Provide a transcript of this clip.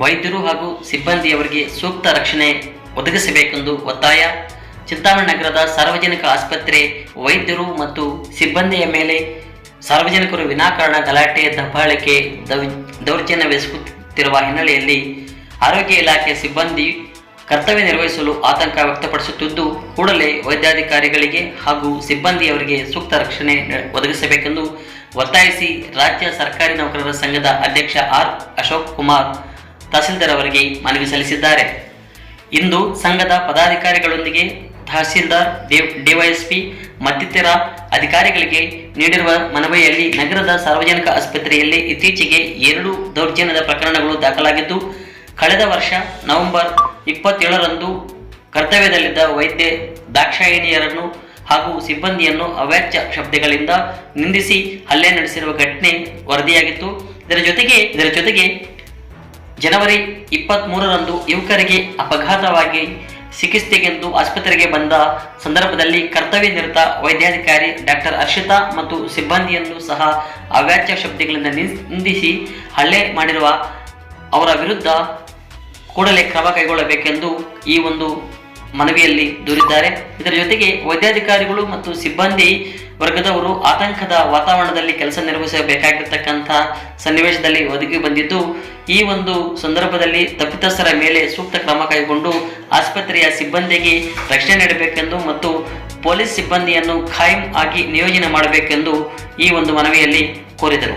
ವೈದ್ಯರು ಹಾಗೂ ಸಿಬ್ಬಂದಿಯವರಿಗೆ ಸೂಕ್ತ ರಕ್ಷಣೆ ಒದಗಿಸಬೇಕೆಂದು ಒತ್ತಾಯ. ಚಿಂತಾಮಣಿ ನಗರದ ಸಾರ್ವಜನಿಕ ಆಸ್ಪತ್ರೆ ವೈದ್ಯರು ಮತ್ತು ಸಿಬ್ಬಂದಿಯ ಮೇಲೆ ಸಾರ್ವಜನಿಕರು ವಿನಾಕಾರಣ ಗಲಾಟೆ, ದಬ್ಬಾಳಿಕೆ ದೌರ್ಜನ್ಯವೆಸಗುತ್ತಿರುವ ಹಿನ್ನೆಲೆಯಲ್ಲಿ ಆರೋಗ್ಯ ಇಲಾಖೆ ಸಿಬ್ಬಂದಿ ಕರ್ತವ್ಯ ನಿರ್ವಹಿಸಲು ಆತಂಕ ವ್ಯಕ್ತಪಡಿಸುತ್ತಿದ್ದು, ಕೂಡಲೇ ವೈದ್ಯಾಧಿಕಾರಿಗಳಿಗೆ ಹಾಗೂ ಸಿಬ್ಬಂದಿಯವರಿಗೆ ಸೂಕ್ತ ರಕ್ಷಣೆ ಒದಗಿಸಬೇಕೆಂದು ಒತ್ತಾಯಿಸಿ ರಾಜ್ಯ ಸರ್ಕಾರಿ ನೌಕರರ ಸಂಘದ ಅಧ್ಯಕ್ಷ ಆರ್ ಅಶೋಕ್ ಕುಮಾರ್ ತಹಸೀಲ್ದಾರ್ ಅವರಿಗೆ ಮನವಿ ಸಲ್ಲಿಸಿದ್ದಾರೆ. ಇಂದು ಸಂಘದ ಪದಾಧಿಕಾರಿಗಳೊಂದಿಗೆ ತಹಸೀಲ್ದಾರ್ ಡಿವೈಎಸ್ಪಿ ಮತ್ತಿತರ ಅಧಿಕಾರಿಗಳಿಗೆ ನೀಡಿರುವ ಮನವಿಯಲ್ಲಿ ನಗರದ ಸಾರ್ವಜನಿಕ ಆಸ್ಪತ್ರೆಯಲ್ಲಿ ಇತ್ತೀಚೆಗೆ ಎರಡು ದೌರ್ಜನ್ಯದ ಪ್ರಕರಣಗಳು ದಾಖಲಾಗಿದ್ದು, ಕಳೆದ ವರ್ಷ ನವೆಂಬರ್ ಇಪ್ಪತ್ತೇಳರಂದು ಕರ್ತವ್ಯದಲ್ಲಿದ್ದ ವೈದ್ಯ ದಾಕ್ಷಾಯಿಣಿಯರನ್ನು ಹಾಗೂ ಸಿಬ್ಬಂದಿಯನ್ನು ಅವ್ಯಾಚ್ಯ ಶಬ್ದಗಳಿಂದ ನಿಂದಿಸಿ ಹಲ್ಲೆ ನಡೆಸಿರುವ ಘಟನೆ ವರದಿಯಾಗಿತ್ತು. ಇದರ ಜೊತೆಗೆ ಇದರ ಜೊತೆಗೆ ಜನವರಿ ಇಪ್ಪತ್ತ್ ಮೂರರಂದು ಯುವಕರಿಗೆ ಅಪಘಾತವಾಗಿ ಚಿಕಿತ್ಸೆಗೆಂದು ಆಸ್ಪತ್ರೆಗೆ ಬಂದ ಸಂದರ್ಭದಲ್ಲಿ ಕರ್ತವ್ಯ ನಿರತ ವೈದ್ಯಾಧಿಕಾರಿ ಡಾಕ್ಟರ್ ಹರ್ಷಿತಾ ಮತ್ತು ಸಿಬ್ಬಂದಿಯನ್ನು ಸಹ ಅವ್ಯಾಚ್ಯ ಶಬ್ದಗಳಿಂದ ನಿಂದಿಸಿ ಹಲ್ಲೆ ಮಾಡಿರುವ ಅವರ ವಿರುದ್ಧ ಕೂಡಲೇ ಕ್ರಮ ಕೈಗೊಳ್ಳಬೇಕೆಂದು ಈ ಒಂದು ಮನವಿಯಲ್ಲಿ ದೂರಿದ್ದಾರೆ. ಇದರ ಜೊತೆಗೆ ವೈದ್ಯಾಧಿಕಾರಿಗಳು ಮತ್ತು ಸಿಬ್ಬಂದಿ ವರ್ಗದವರು ಆತಂಕದ ವಾತಾವರಣದಲ್ಲಿ ಕೆಲಸ ನಿರ್ವಹಿಸಬೇಕಾಗಿರ್ತಕ್ಕಂಥ ಸನ್ನಿವೇಶದಲ್ಲಿ ಒದಗಿ ಬಂದಿದ್ದು, ಈ ಒಂದು ಸಂದರ್ಭದಲ್ಲಿ ತಪ್ಪಿತಸ್ಥರ ಮೇಲೆ ಸೂಕ್ತ ಕ್ರಮ ಕೈಗೊಂಡು ಆಸ್ಪತ್ರೆಯ ಸಿಬ್ಬಂದಿಗೆ ರಕ್ಷಣೆ ನೀಡಬೇಕೆಂದು ಮತ್ತು ಪೊಲೀಸ್ ಸಿಬ್ಬಂದಿಯನ್ನು ಖಾಯಂ ಆಗಿ ನಿಯೋಜನೆ ಮಾಡಬೇಕೆಂದು ಈ ಒಂದು ಮನವಿಯಲ್ಲಿ ಕೋರಿದರು.